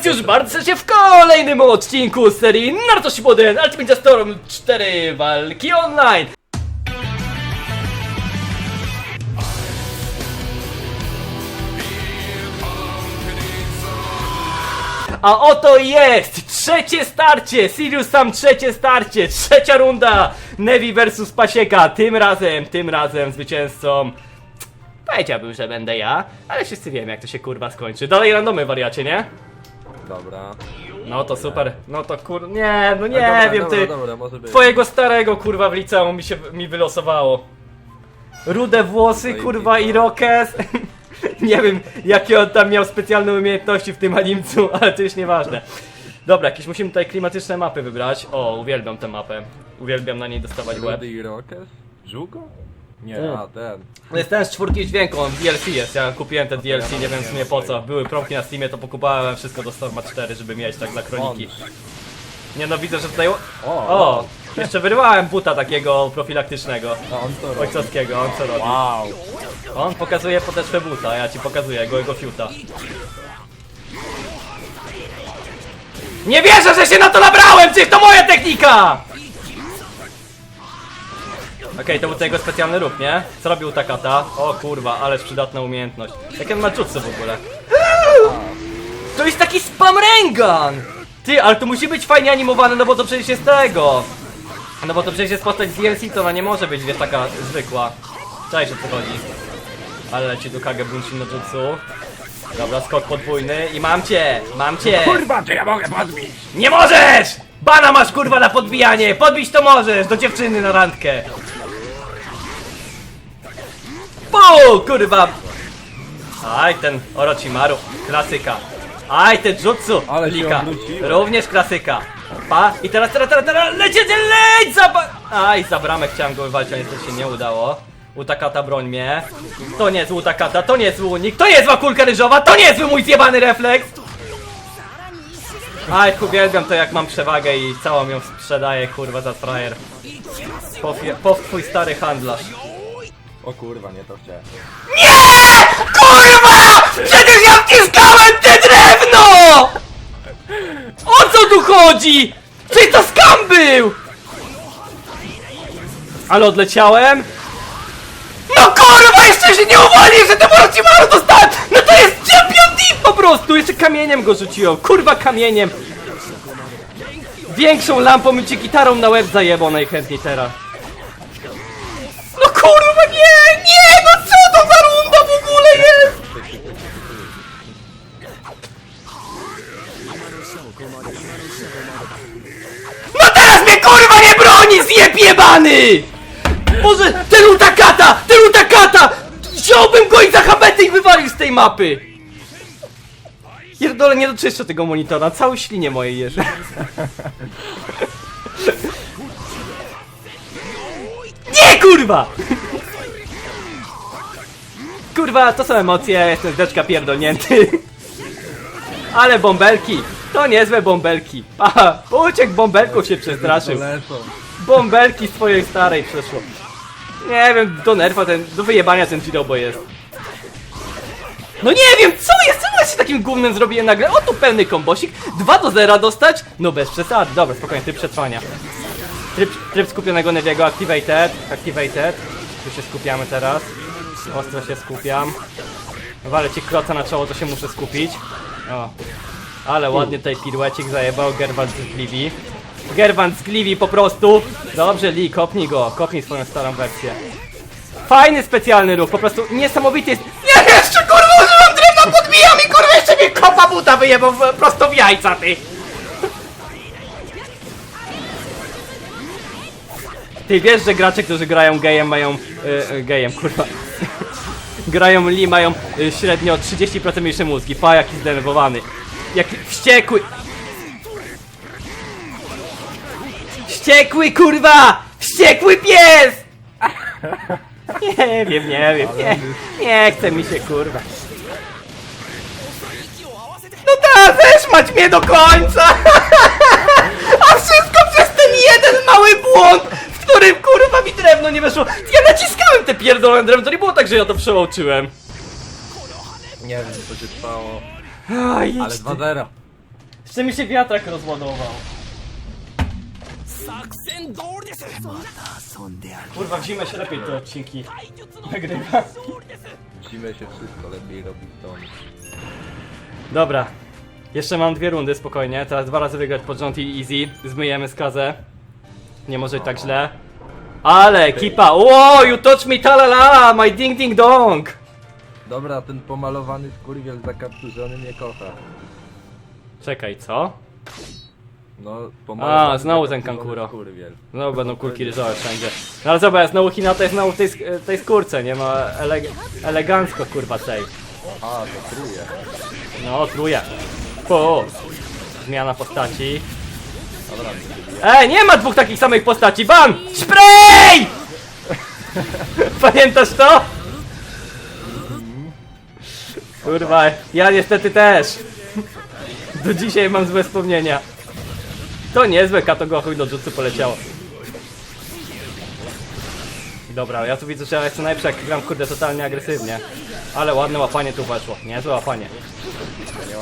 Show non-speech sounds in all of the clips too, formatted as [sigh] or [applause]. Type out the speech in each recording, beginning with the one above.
was już bardzo serdecznie w kolejnym odcinku serii Naruto Shippuden Ultimate Storm 4 Walki Online. A oto jest trzecie starcie, Sirius sam trzecie starcie, trzecia runda, Nevi versus Pasieka, tym razem, tym razem zwycięzcą Powiedziałbym, że będę ja, ale wszyscy wiemy jak to się kurwa skończy. Dalej randomy wariacie, nie? Dobra. No to super, no to kur... nie, no nie dobra, wiem dobra, ty. Dobra, może być. Twojego starego kurwa w liceum mi się mi wylosowało. Rude włosy, No i kurwa i rokes. [laughs] nie wiem jakie on tam miał specjalne umiejętności w tym animcu, [laughs] ale to już nieważne. Dobra, jakieś musimy tutaj klimatyczne mapy wybrać. O, uwielbiam tę mapę. Uwielbiam na niej dostawać łeb. Rudy i Rockers? Żółko? Nie, Tak. a ten. To jest ten z czwórki dźwięku, on DLC jest, ja kupiłem te DLC, nie wiem w sumie po co. Były promki na Steamie, to pokupałem wszystko do Storma 4, żeby mieć tak dla kroniki. Nie no, widzę, że tutaj... O, O! Jeszcze wyrwałem buta takiego profilaktycznego. A on to robi. Ojcowskiego, on co robi? Wow. On pokazuje podeszwę buta, ja ci pokazuję go jego fiuta. Nie wierzę, że się na to nabrałem! Przecież to moja technika! Okej, to był tego specjalny ruch, nie? Co robił Takata? O kurwa, ależ przydatna umiejętność. Jak on ma jutsu w ogóle? To jest taki spam Rengan! Ty, ale to musi być fajnie animowane, no bo to przecież jest tego! No bo to przecież jest postać z DLC, to ona nie może być, wiesz, taka zwykła. Cześć, o co chodzi. Ale leci do Kage Bunshin no Jutsu. Dobra, skok podwójny i mam cię! Mam cię! Kurwa, czy ja mogę podbić? Nie możesz! Bana masz kurwa na podbijanie! Podbić to możesz! Do dziewczyny na randkę! Pu! Kurwa! Aj, ten Orochimaru, klasyka. Aj, ten Jutsu, Ale się Lika, również klasyka. Pa, i teraz, teraz, teraz, teraz, lecie, leć! Za ba- Aj, za bramę chciałem go wywalić, ale niestety się nie udało. Utakata broń mnie. To nie jest Utakata, to nie jest unik, to nie jest kulka ryżowa, to nie jest mój zjebany refleks! Aj, uwielbiam to jak mam przewagę i całą ją sprzedaję, kurwa, za frajer. Pow, pow twój stary handlarz. O kurwa, nie to chciałem. Kurwa! Przecież ja wciskałem te drewno! O co tu chodzi? Czy to skam był? Ale odleciałem? No kurwa, jeszcze się nie uwolnię, że temu Orochimaru dostałem! No to jest Champion Deep po prostu! Jeszcze kamieniem go rzuciłem, kurwa kamieniem! Większą lampą i ci gitarą na łeb zajebał najchętniej teraz. Kurwa, nie, nie, no co to za runda w ogóle jest? No teraz mnie kurwa nie broni, zjeb jebany! Boże, ten utakata, ten utakata! Wziąłbym go i za i wywalił z tej mapy! Pierdolę, nie doczyszczę tego monitora, całe ślinie moje jeży. Kurwa! Kurwa, to są emocje, jestem zdeczka pierdolnięty. Ale bąbelki, to niezłe bąbelki. Aha, uciekł bąbelków się przestraszył. Bąbelki z twojej starej przeszło. Nie wiem, do nerfa ten, do wyjebania ten Jirobo jest. No nie wiem, co jest? Co ja się takim gównem zrobiłem nagle? O, tu pełny kombosik. 2 do 0 dostać? No bez przesady. Dobra, spokojnie, tryb przetrwania. Tryb, tryb skupionego Neviego, activated, activated. Tu się skupiamy teraz. Ostro się skupiam. Walę ci kroca na czoło, to się muszę skupić. O. Ale ładnie tutaj piruecik zajebał Gerwant z Gliwi. Gerwant z Gliwi po prostu. Dobrze, Lee, kopnij go, kopnij swoją starą wersję. Fajny specjalny ruch, po prostu niesamowity jest. Nie, jeszcze kurwa używam drewna, podbijam i kurwa jeszcze mnie kopa buta wyjebał prosto w jajca, ty. Ty wiesz, że gracze, którzy grają gejem mają... Yy, yy, gejem, kurwa. [laughs] grają Lee mają y, średnio 30% mniejsze mózgi. Pa, jaki zdenerwowany. Jaki wściekły. Wściekły, kurwa! Wściekły pies! [laughs] Nie wiem, nie wiem, nie, nie chce mi się, kurwa. No ta, zeszmać mnie do końca! [laughs] A wszystko przez ten jeden mały błąd, którym kurwa mi drewno nie weszło. Ja naciskałem te pierdolone drewno, to nie było tak, że ja to przeoczyłem. Nie wiem, co się trwało. Aj, Ale idź ty. 2-0. Jeszcze mi się wiatrak rozładował. Kurwa, w zimę się lepiej te odcinki nagrywa. W zimę się wszystko lepiej robi w domu. Dobra. Jeszcze mam dwie rundy, spokojnie. Teraz dwa razy wygrać pod rząd i easy. Zmyjemy skazę. Nie może być tak źle. Ale ekipa! Wow, you touch me talala, my ding ding dong! Dobra, ten pomalowany skurwiel zakapturzony mnie kocha. Czekaj, co? No, A, znowu ten zakapturzony kankuro. Skurwiel. Znowu będą kulki ryżowe wszędzie. No ale zobacz, znowu Hinata jest znowu w tej, sk- tej skórce, nie ma eleg elegancko kurwa tej. A, to truje. No, truje. Po. Zmiana postaci. Ej, nie ma dwóch takich samych postaci, ban! Spray! [laughs] Pamiętasz to? Kurwa, ja niestety też. Do dzisiaj mam złe wspomnienia. To niezłe katogochuj do jutsu poleciało. Dobra, ja tu widzę, że ja jestem najlepszy jak gram kurde totalnie agresywnie. Ale ładne łapanie tu weszło. Niezłe łapanie.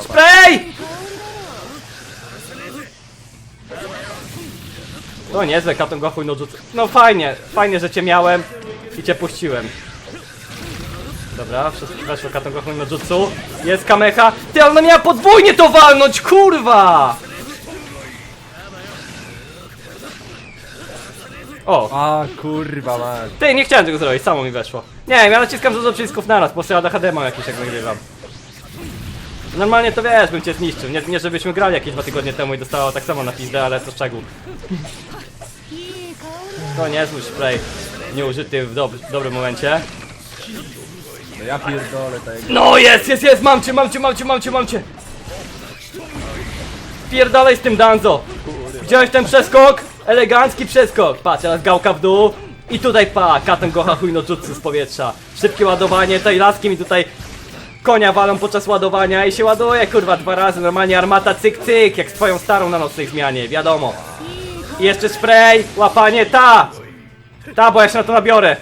Spray! To niezłe, Katon Gochuj no jutsu. No fajnie, fajnie, że cię miałem i cię puściłem. Dobra, wszystko weszło Katon Gochuj no jutsu. Jest Kameha. Ty, ona miała podwójnie to walnąć, kurwa! O, A, kurwa masz. ty, nie chciałem tego zrobić, samo mi weszło. Nie wiem, ja naciskam dużo przycisków naraz, po prostu ADHD mam jakieś jak nagrywam. Normalnie to wiesz, bym cię zniszczył. Nie, nie żebyśmy grali jakieś dwa tygodnie temu i dostała tak samo na pizdę, ale to szczegół. To niezły spray. Nieużyty w, dob w dobrym momencie. No ja pierdolę tego. No jest, jest, jest, mam cię, mam cię, mam cię, mam cię, mam cię. Pierdalej z tym Danzo. Widziałeś ten przeskok? Elegancki przeskok. Patrz, teraz gałka w dół. I tutaj pa, katem gocha chuj no jutsu z powietrza. Szybkie ładowanie, tej laskiem i tutaj konia walą podczas ładowania i się ładuje kurwa dwa razy. Normalnie armata cyk cyk, jak z twoją starą na nocnej zmianie, wiadomo. I jeszcze spray, łapanie, ta! Ta, bo ja się na to nabiorę.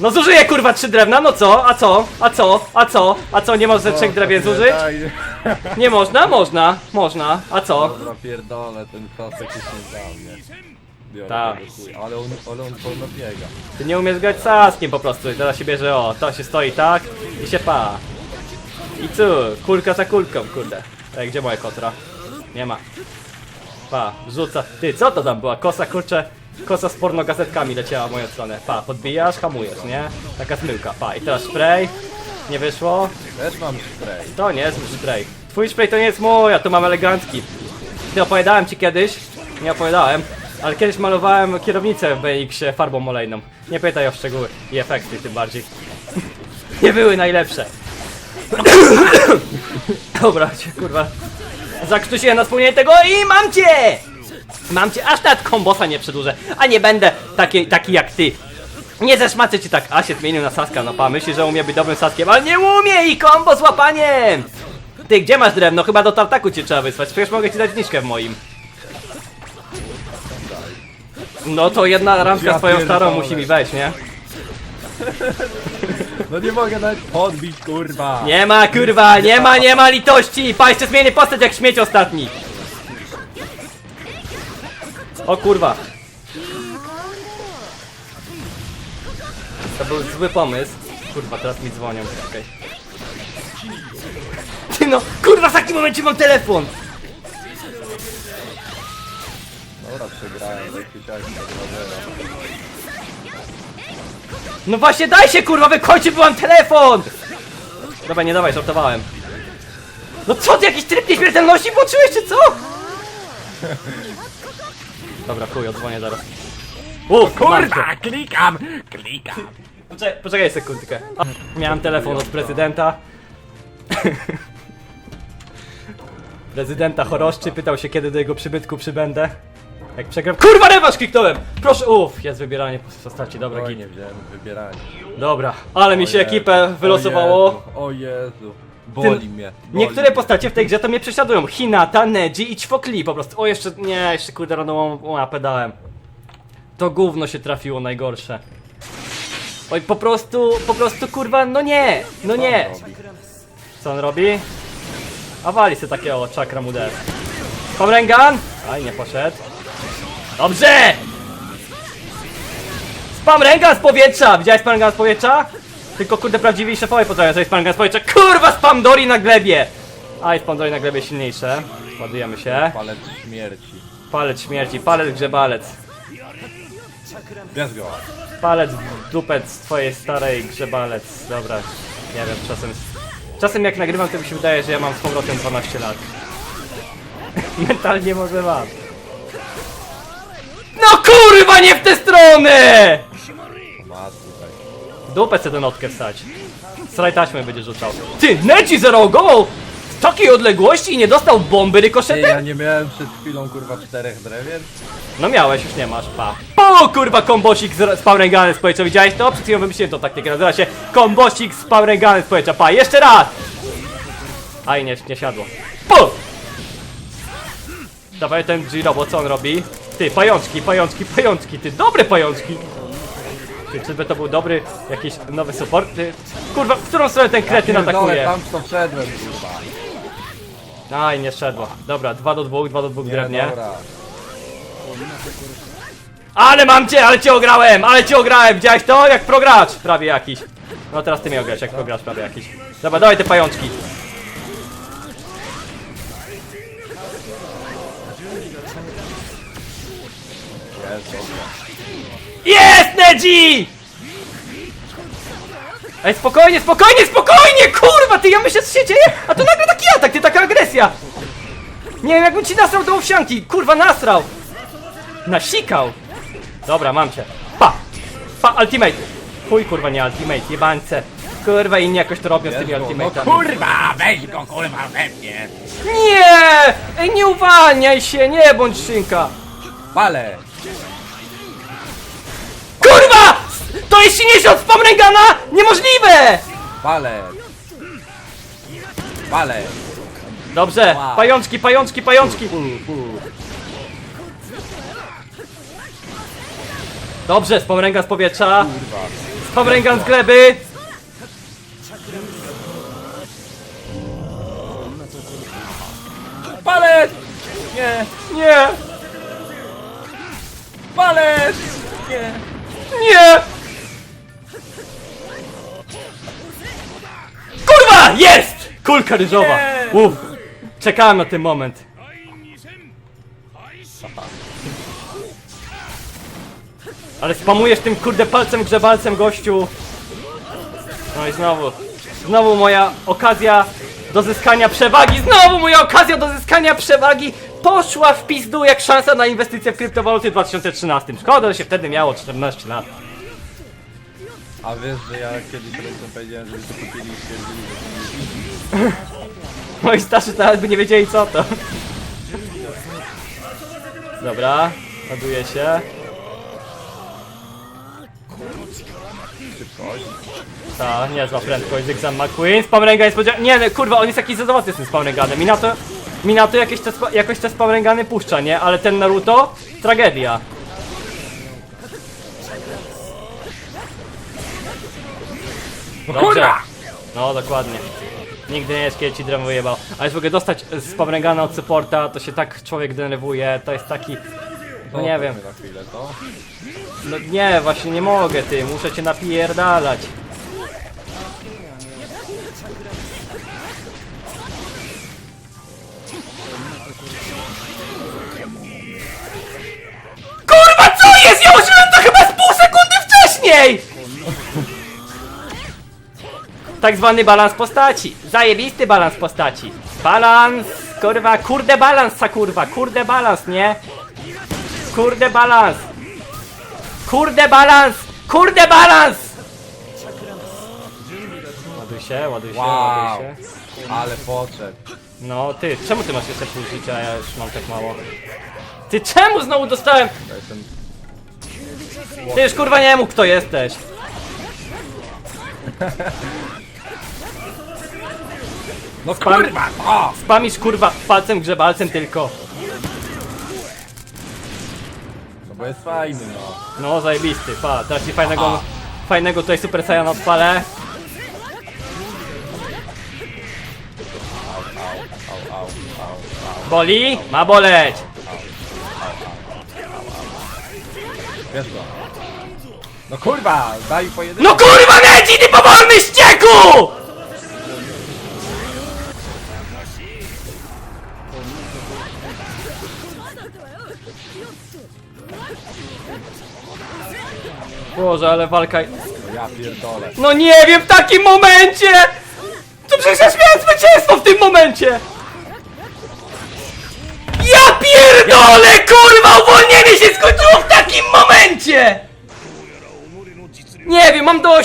No zużyję kurwa trzy drewna, no co? A co? A co? A co? A co? Nie może trzech drewien zużyć? Nie można? Można, można. A co? Dobra, pierdolę, ten pasek już nie dał, nie? Biorę Tak. tego. Ale on, ale on wolno biega. Ty nie umiesz grać saskiem po prostu i teraz się bierze o, to się stoi tak i się pa. I co? Kulka za kulką, kurde. Ej, gdzie moja kotra? Nie ma. Pa, rzuca. Ty, co to tam była? Kosa, kurcze. Kosa z pornogazetkami leciała w moją stronę. Pa, podbijasz, hamujesz, nie? Taka zmyłka. Pa, i teraz spray. Nie wyszło. Też mam spray. To nie jest mój spray. Twój spray to nie jest mój, ja tu mam elegancki. Nie opowiadałem ci kiedyś, nie opowiadałem, ale kiedyś malowałem kierownicę w BX-ie farbą olejną. Nie pytaj o szczegóły i efekty tym bardziej. [laughs] nie były najlepsze. [coughs] Dobra, cię kurwa. Zakrztusiłem na wspomnienie tego i mam cię! Mam cię, aż nawet kombosa nie przedłużę, a nie będę taki, taki jak ty. Nie zeszmacę ci tak, a się zmienił na Saska, no pa, myśli, że umie być dobrym Saskiem, ale nie umie i kombo z łapaniem! Ty, gdzie masz drewno? Chyba do tartaku cię trzeba wysłać, przecież mogę ci dać zniżkę w moim. No to jedna ramka Ja swoją starą musi mi wejść, nie? [laughs] No nie mogę nawet podbić, kurwa. Nie ma kurwa, nie ma, nie ma litości! Pa, jeszcze zmienię postać jak śmieć ostatni! O kurwa. To był zły pomysł. Kurwa, teraz mi dzwonią. Okej. Ty no, kurwa, w takim momencie mam telefon! Dobra, przegrałem, tak się siać, No właśnie, daj się kurwa, wykończy, byłam telefon! Dobra, nie dawaj, żartowałem. No co ty, jakiś tryb nieśmiertelności włączyłeś, czy co? Dobra, chuj, odzwonię zaraz. Uff, mam to. klikam, klikam. Poczekaj, poczekaj sekundkę. A, miałem telefon od prezydenta. [laughs] Prezydenta choroszczy pytał się, kiedy do jego przybytku przybędę. Jak przegram... KURWA rewanż kliknąłem! Proszę, uff, jest wybieranie postaci, dobra, git. nie wziąłem wybierania. Dobra, ale mi się ekipę wylosowało. O Jezu, boli Tym- mnie. Boli Niektóre mnie. postacie w tej grze to mnie prześladują. Hinata, Neji i Ćwokli po prostu. O, jeszcze, nie, jeszcze kurde randomową mapę dałem. To gówno się trafiło najgorsze. Oj, po prostu, po prostu kurwa, no nie, no nie. Co on robi? Co on robi? A wali sobie takie o, czakra mu der. Spamrengan! Aj, nie poszedł. Dobrze! Spamrengan z powietrza! Widziałeś Spamrengan z powietrza? Tylko kurde prawdziwi szefowie potrafią sobie Spamrengan z powietrza. Kurwa, Spamdori na glebie! Aj, Spamdori na glebie silniejsze. Ładujemy się. Palec śmierci. Palec śmierci, palec grzebalec. Bierz go. Palec w dupec twojej starej grzebalec. Dobra, nie wiem, czasem... Czasem jak nagrywam, to mi się wydaje, że ja mam z powrotem 12 lat. [laughs] Mentalnie może mam. No kurwa, nie w tę stronę! W dupę chcę tę notkę wstać. Straj taśmy będzie rzucał. Ty, Neci zareagował z takiej odległości i nie dostał bomby rykoszetem? ja nie miałem przed chwilą kurwa czterech drewien? No miałeś, już nie masz, pa. O kurwa, kombosik z, z powietrza, widziałeś to? Przed chwilą wymyśliłem tą taktykę, nazywa się kombosik z Powerengany z powietrza, pa, jeszcze raz! Aj, nie, nie siadło. Pu! Dawaj ten G-Robo, co on robi? Ty, pajączki, pajączki, pajączki, ty, dobre pajączki! Ty, czyżby to był dobry, jakiś nowy support? Ty, kurwa, w którą stronę ten kretyn atakuje? tam co wszedłem kurwa. Aj, nie szedło. Dobra, 2 do 2, 2 do 2 Nie, drewnie. dobra. Ale mam cię, ale cię ograłem, ale cię ograłem, widziałeś to? Jak progracz, prawie jakiś. No teraz ty mnie ograsz, jak progracz prawie jakiś. Dobra, dawaj te pajączki. Neji! Ej, spokojnie, spokojnie, spokojnie, kurwa, ty, ja myślę, co się dzieje, a to nagle taki atak, ty, taka agresja. Nie wiem, jakbym ci nasrał do owsianki, kurwa, nasrał. Nasikał. Dobra, mam cię. Pa, pa, ultimate. Chuj, kurwa, nie ultimate, jebańce. Kurwa, inni jakoś to robią z tymi no ultimate'ami. kurwa, weź go kurwa we mnie. Nie! Ej, nie uwalniaj się, nie bądź szynka. Palę. To jest silniejsze od Spamrengana? Niemożliwe! Palę. Palę. Dobrze, Wow. pajączki, pajączki, pajączki. Dobrze, Spamrengan z powietrza. Spamrengan z gleby. Palec! Nie. Nie, Palec! Nie. nie! Kurwa, jest! Kulka ryżowa. Uff, czekałem na ten moment. Ale spamujesz tym kurde palcem grzebalcem gościu. No i znowu. Znowu moja okazja do zyskania przewagi. Znowu moja okazja do zyskania przewagi poszła w pizdu jak szansa na inwestycje w kryptowaluty w 2013. Szkoda, że się wtedy miało 14 lat. A wiesz, że ja kiedyś rodzicom powiedziałem, żeby to kupili i stwierdzili, że to nie Moi starszy nawet by nie wiedzieli co to. Dobra, ładuje się. Ta, niezła prędkość, Zygzam McQueen. Spamrengan jest podział... Nie, no, kurwa, on jest jakiś zadowolony z tym Spamrenganem. Mi na to, mi to jakieś te, jakoś te Spamrengany puszcza, nie? Ale ten Naruto, tragedia. Dobrze. No, dokładnie. Nigdy nie jest kiedy ci drewno wyjebał. Ale w ogóle dostać z Spamrengana od supporta, to się tak człowiek denerwuje, to jest taki... No nie wiem. Na chwilę, to. No nie, właśnie nie mogę ty, muszę cię napierdalać. Kurwa, co jest? Ja użyłem to chyba z pół sekundy wcześniej! Tak zwany balans postaci. Zajebisty balans postaci. Balans, kurwa, kurde balans, sa kurwa, kurde balans, nie? Kurde balans. Kurde balans! Kurde balans! Ładuj się, ładuj się, Wow. ładuj się. Ale podszedł. No ty, czemu ty masz jeszcze pół życia, a ja już mam tak mało? Ty czemu znowu dostałem? Ja jestem... Ty już kurwa nie mógł kto jesteś. [laughs] No Spam- kurwa! O! Spamisz kurwa palcem grzebalcem tylko. No bo jest fajny, no. No zajebisty, pa, teraz ci fajnego, Aha. fajnego tutaj Super Saiyan odpalę. Au, au, au, au, au. Boli? Ma boleć! Wiesz? No kurwa, daj pojedynkę. No kurwa Neci, ty ścieku! Boże, ale walka... Ja pierdolę. No nie wiem, w takim momencie! To przecież ja miałem zwycięstwo w tym momencie! Ja pierdolę, kurwa, uwolnienie się skończyło w takim momencie! Nie wiem, mam dość